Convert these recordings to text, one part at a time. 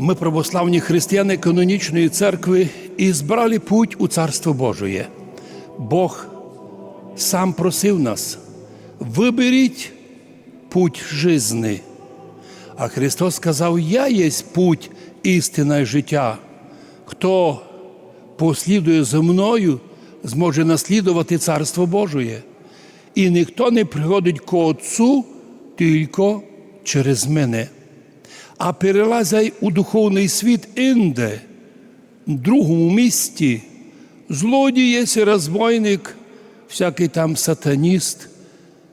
Ми, православні християни канонічної церкви, і збрали путь у Царство Божоє. Бог сам просив нас, виберіть путь жизни. А Христос сказав: Я є путь, істина і життя. Хто послідує за мною, зможе наслідувати Царство Божоє. І ніхто не приходить ко Отцу тільки через мене. А перелазай у духовний світ інде, в другому місті, злодій є розбойник, всякий там сатаніст,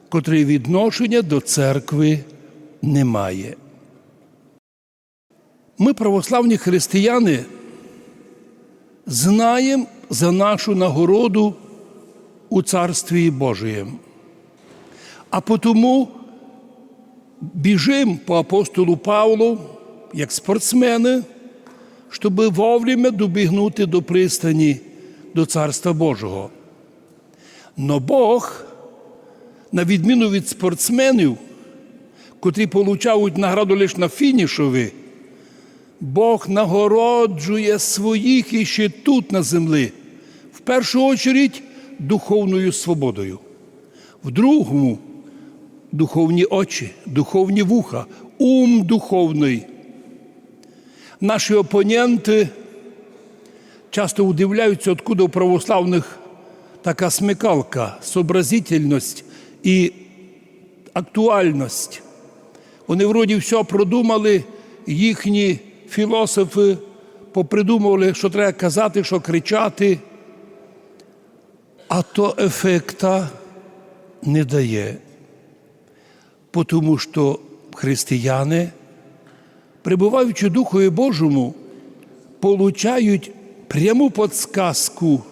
котрий відношення до церкви не має. Ми, православні християни, знаємо за нашу нагороду у Царстві Божієм. А потому біжимо по апостолу Павлу, як спортсмени, щоб вовремя добігнути до пристані, до Царства Божого. Но Бог, на відміну від спортсменів, котрі получають награду лише на фінішові, Бог нагороджує своїх іще тут на землі, в першу чергу духовною свободою, в другому духовні очі, духовні вуха, ум духовний. Наші опоненти часто удивляються, откуда у православних така смикалка, сообразительність і актуальність. Вони вроді все продумали, їхні філософи попридумували, що треба казати, що кричати, а то ефекта не дає. Тому що християни, прибуваючи Духові Божому, получають пряму подсказку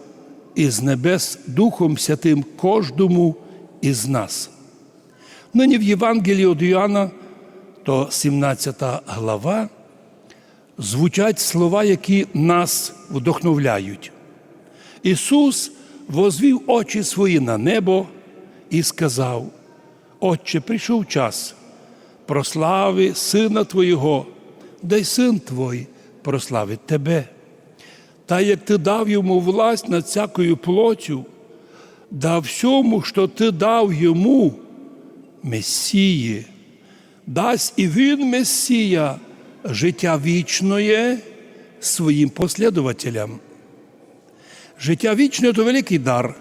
із небес Духом Святим кожному із нас. Нині в Євангелії від Іоанна, то 17 глава, звучать слова, які нас вдохновляють. Ісус возвів очі свої на небо і сказав: Отче, прийшов час, прослави Сина Твого, дай син Твой прославить Тебе. Та як ти дав йому власть над всякою плотю, да всьому, що ти дав йому, Месії, дасть і він Месія життя вічне своїм послідователям. Життя вічне то великий дар.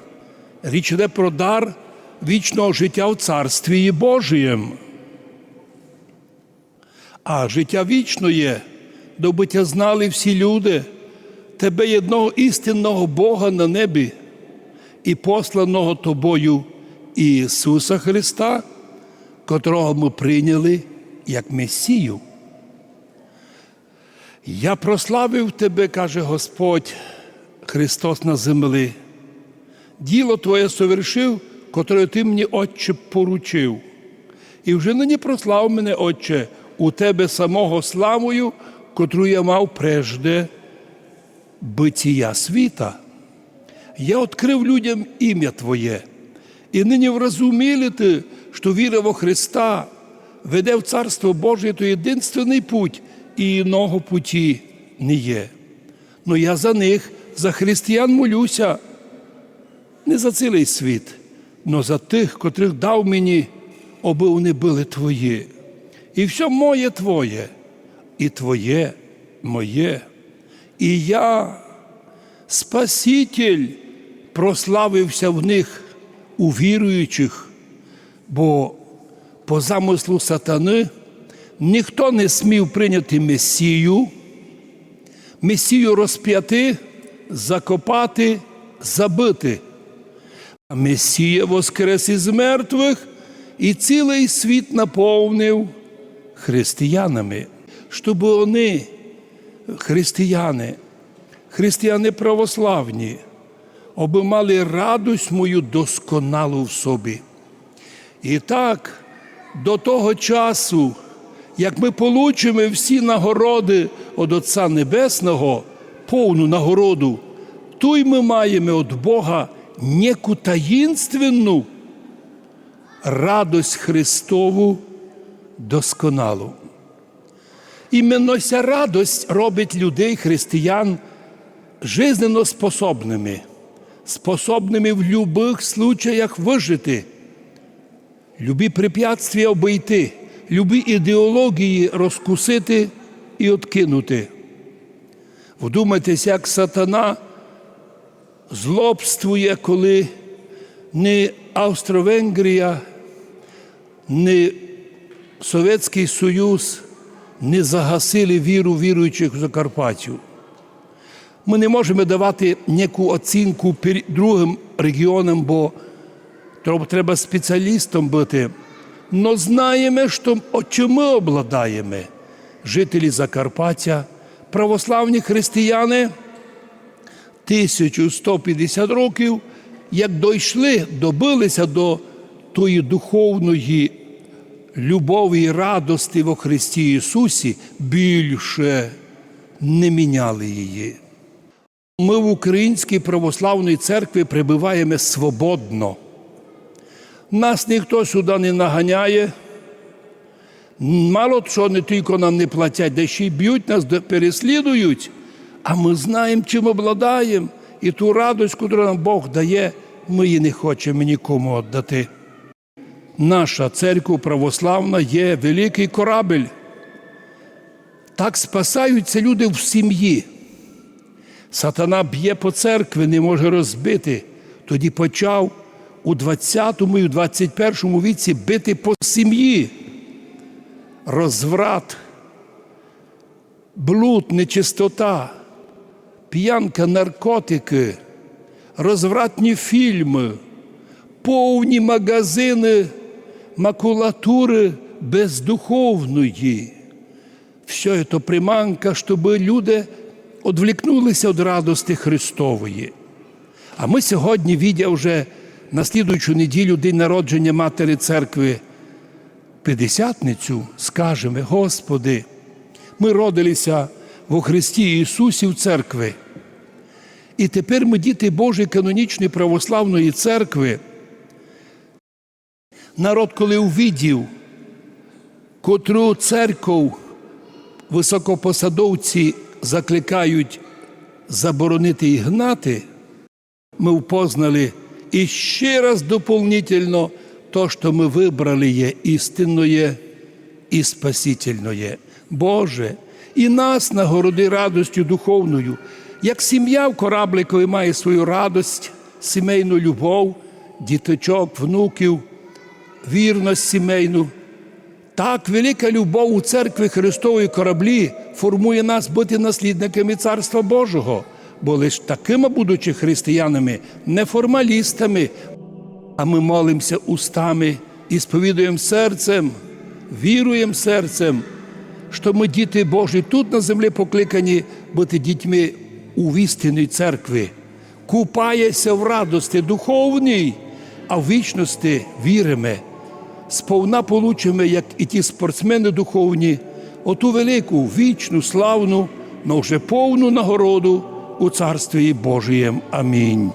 Річ йде про дар вічного життя в Царстві Божієм. А життя вічне, добиття знали всі люди, тебе єдного істинного Бога на небі і посланого тобою Ісуса Христа, котрого ми прийняли як Месію. Я прославив тебе, каже Господь Христос на землі. Діло Твоє совершив, котре ти мені, Отче, поручив. І вже нині прослав мене, Отче, у Тебе самого славою, котру я мав прежде битія світа. Я відкрив людям ім'я Твоє, і нині врозуміли ти, що віра во Христа веде в Царство Боже, то єдинственний путь, і іного путі не є. Ну я за них, за християн молюся, не за цілий світ, но за тих, котрих дав мені, аби вони були твої. І все моє Твоє, і Твоє моє. І я, Спаситель, прославився в них у віруючих, бо по замислу сатани ніхто не смів прийняти Месію, Месію розп'яти, закопати, забити. Месія воскрес із мертвих і цілий світ наповнив християнами, щоб вони, християни, християни православні, аби мали радость мою досконалу в собі. І так, до того часу, як ми получимо всі нагороди від Отця Небесного, повну нагороду, то й ми маємо від Бога неку таїнственну радость Христову досконалу. Іменно ця радость робить людей, християн, жизненно способними, способними в любих случаях вижити, любі препятствия обійти, любі ідеології розкусити і откинути. Вдумайтеся, як сатана злобствує, коли не Австро-Венгрія, не Совєтський Союз не загасили віру віруючих в Закарпаттю. Ми не можемо давати ніяку оцінку другим регіонам, бо треба спеціалістом бути. Но знаємо, що чим ми обладаємо. Жителі Закарпаття, православні християни 1150 років, як дійшли, добилися до тої духовної любові і радості во Христі Ісусі, більше не міняли її. Ми в Українській православній церкві прибуваємо свободно. Нас ніхто сюди не наганяє. Мало що не тільки нам не платять, де ще й б'ють нас, переслідують, а ми знаємо, чим обладаємо. І ту радость, яку нам Бог дає, ми її не хочемо нікому віддати. Наша церква православна є великий корабель. Так спасаються люди в сім'ї. Сатана б'є по церкві, не може розбити. Тоді почав у 20 і у 21 віці бити по сім'ї. Розврат, блуд, нечистота, п'янка, наркотики, розвратні фільми, повні магазини макулатури бездуховної. Все це приманка, щоб люди відвлікнулися від радості Христової. А ми сьогодні, відя вже на слідуючу неділю день народження Матері Церкви П'ятдесятницю, скажемо, Господи, ми родилися во Христі Ісусі в церкви. І тепер ми діти Божої канонічної православної церкви. Народ, коли увидів, котру церков високопосадовці закликають заборонити і гнати, ми впознали і ще раз дополнительно то, що ми вибрали є істинне і спасительне. Боже, і нас нагороди радостю духовною, як сім'я в корабликові має свою радость, сімейну любов, діточок, внуків, вірність сімейну. Так велика любов у церкві Христової кораблі формує нас бути наслідниками Царства Божого, бо лише такими, будучи християнами, не формалістами, а ми молимося устами і сповідуємо серцем, віруємо серцем, що ми діти Божі тут на землі покликані бути дітьми у істинній церкви, купається в радості духовній, а в вічності віримо сповна получимо, як і ті спортсмени духовні, оту велику, вічну, славну, но вже повну нагороду у Царстві Божієм. Амінь.